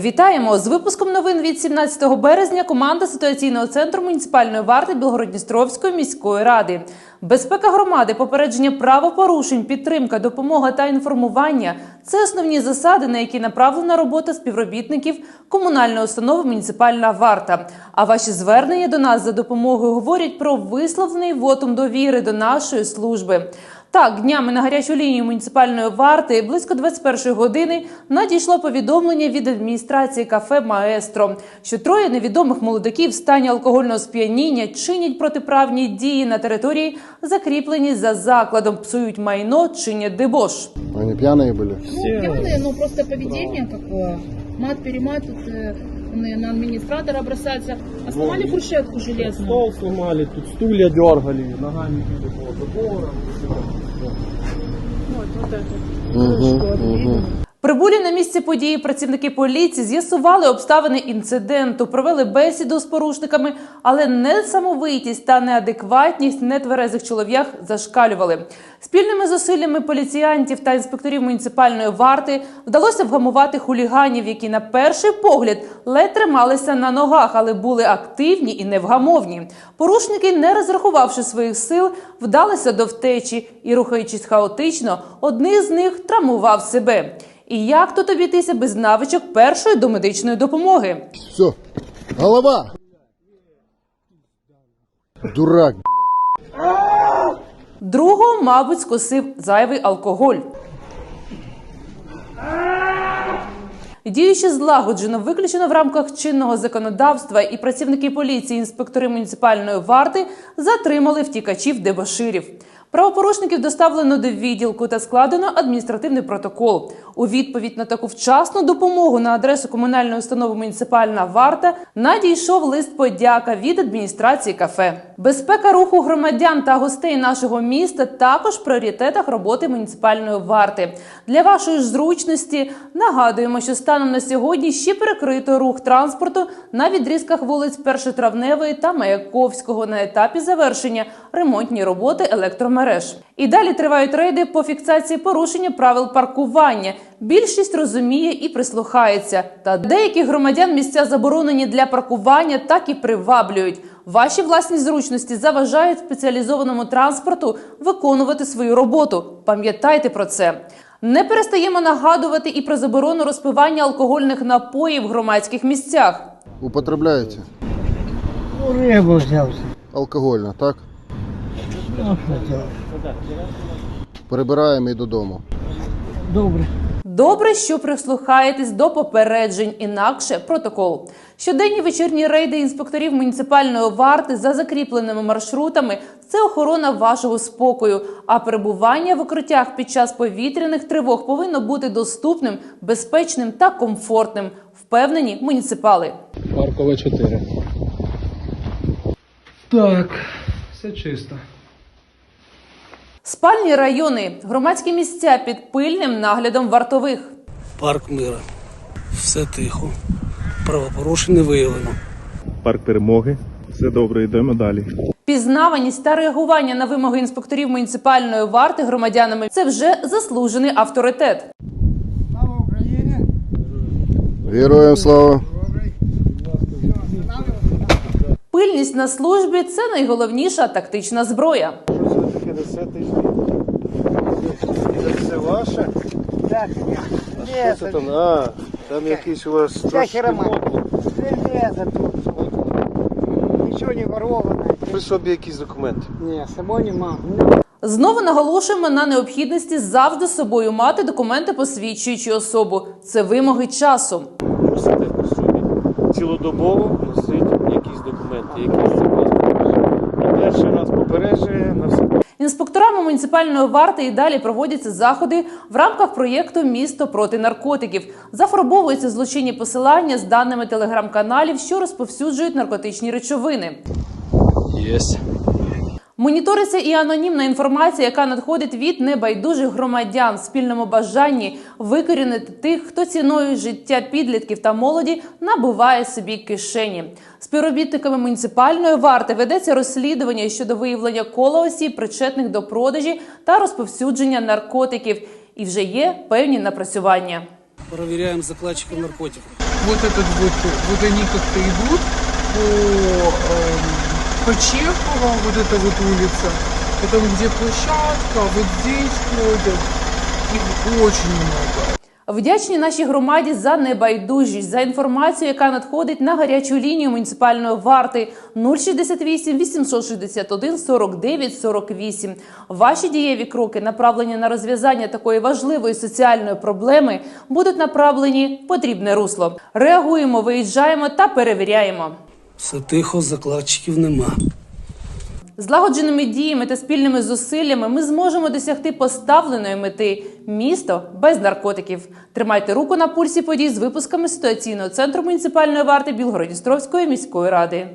Вітаємо з випуском новин від 17 березня. Команда ситуаційного центру муніципальної варти Білгородністровської міської ради. Безпека громади, попередження правопорушень, підтримка, допомога та інформування це основні засади, на які направлена робота співробітників комунальної установи Муніципальна варта. А ваші звернення до нас за допомогою говорять про висловлений вотум довіри до нашої служби. Так, днями на гарячу лінію муніципальної варти близько 21 години надійшло повідомлення від адміністрації кафе Маестро, що троє невідомих молодиків в стані алкогольного сп'яніння чинять протиправні дії на території, закріплені за закладом, псують майно, чинять дебош. Они пьяные были? Ну, пьяные, но просто поведение такое. Мат-перемат, тут э, на на администратора бросается. А сломали кушетку железную. Стол сломали, тут стулья дергали, ногами били по заборам. Вот, вот это. Мгм, Крышку мгм. отбили. Прибулі на місці події працівники поліції з'ясували обставини інциденту, провели бесіду з порушниками, але несамовитість та неадекватність нетверезих чолов'ях зашкалювали. Спільними зусиллями поліціянтів та інспекторів муніципальної варти вдалося вгамувати хуліганів, які на перший погляд ледь трималися на ногах, але були активні і невгамовні. Порушники, не розрахувавши своїх сил, вдалися до втечі і, рухаючись хаотично, одний з них травмував себе. І як тут обійтися без навичок першої домедичної допомоги? Все. Голова! Дурак. Другого, мабуть, скосив зайвий алкоголь. Діючи злагоджено, виключено в рамках чинного законодавства, і працівники поліції, інспектори муніципальної варти затримали втікачів дебоширів. Правопорушників доставлено до відділку та складено адміністративний протокол. У відповідь на таку вчасну допомогу на адресу комунальної установи муніципальна варта надійшов лист подяка від адміністрації кафе. Безпека руху громадян та гостей нашого міста також в пріоритетах роботи муніципальної варти. Для вашої ж зручності нагадуємо, що станом на сьогодні ще перекрито рух транспорту на відрізках вулиць Першотравневої та Маяковського на етапі завершення ремонтні роботи електромереж. І далі тривають рейди по фіксації порушення правил паркування. Більшість розуміє і прислухається. Та деяких громадян місця заборонені для паркування так і приваблюють. Ваші власні зручності заважають спеціалізованому транспорту виконувати свою роботу. Пам'ятайте про це. Не перестаємо нагадувати і про заборону розпивання алкогольних напоїв в громадських місцях. Употребляете? Ну, рыбу взялся. Алкогольно, так? Прибираємо і додому. Добре. Добре, що прислухаєтесь до попереджень, інакше протокол. Щоденні вечірні рейди інспекторів муніципальної варти за закріпленими маршрутами це охорона вашого спокою. А перебування в укриттях під час повітряних тривог повинно бути доступним, безпечним та комфортним. Впевнені муніципали. Паркова 4. Так, все чисто. Спальні райони, громадські місця під пильним наглядом вартових. Парк мира. Все тихо. Правопорушень не виявлено. парк перемоги. Все добре, йдемо далі. Пізнаваність та реагування на вимоги інспекторів муніципальної варти громадянами це вже заслужений авторитет. Слава Україні! Героям слава! Пильність на службі це найголовніша тактична зброя. Це ваше? Так, ні, Це там, а, там якийсь у вас Це херама. мотло. железо тут. Нічого не воровано. При собі якісь документи. Ні, з собою нема. Знову наголошуємо на необхідності завжди з собою мати документи, посвідчуючи особу. Це вимоги часу. Мусите при собі цілодобово якісь документи, якісь це перший раз попереджує на все. Інспекторами муніципальної варти і далі проводяться заходи в рамках проєкту Місто проти наркотиків. Зафарбовуються злочинні посилання з даними телеграм-каналів, що розповсюджують наркотичні речовини. Єсть. Моніториться і анонімна інформація, яка надходить від небайдужих громадян в спільному бажанні викорінити тих, хто ціною життя підлітків та молоді набуває собі кишені. Співробітниками муніципальної варти ведеться розслідування щодо виявлення кола осіб, причетних до продажі та розповсюдження наркотиків, і вже є певні напрацювання. Перевіряємо закладчиків наркотиків. вот этот вот, вот они как-то идут по, эм, по Чехова, вот эта вот улица, потом где площадка, вот здесь ходят, их очень много. Вдячні нашій громаді за небайдужість, за інформацію, яка надходить на гарячу лінію муніципальної варти 068 861 49 48. Ваші дієві кроки, направлені на розв'язання такої важливої соціальної проблеми, будуть направлені в потрібне русло. Реагуємо, виїжджаємо та перевіряємо. Все тихо, закладчиків нема. Злагодженими діями та спільними зусиллями ми зможемо досягти поставленої мети місто без наркотиків. Тримайте руку на пульсі подій з випусками ситуаційного центру муніципальної варти Білгородністровської міської ради.